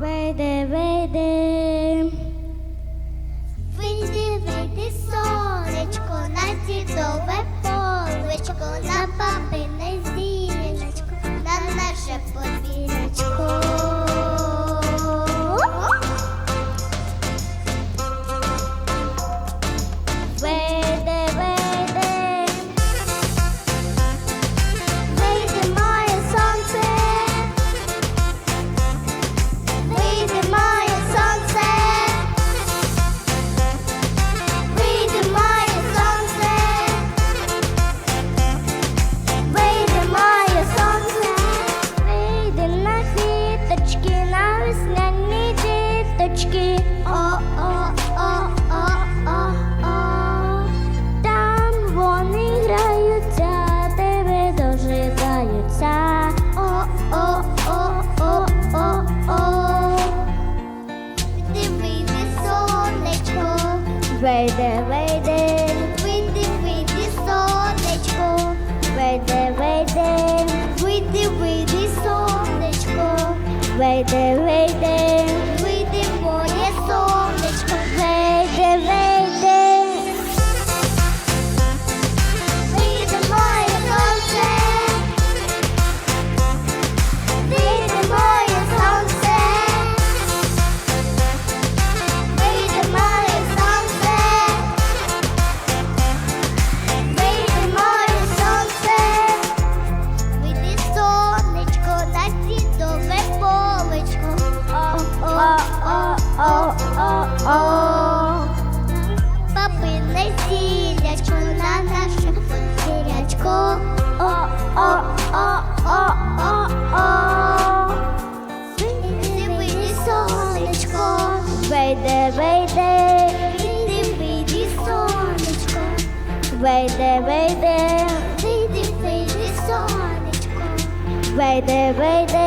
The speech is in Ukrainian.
Вийди, вийди. Діточки. о, о, о, о, о, о. Там вони граються, тебе дожидаються. О, о, о, о, о, о. Вийди, сонечко, Вийди, вийди, вийди, вийди, сонечко, вийди, вийди, вийди, вийди, сонечко, вийди, вийди, вийди, вийди, вийди, вийди, сонечко, вийди, вийди,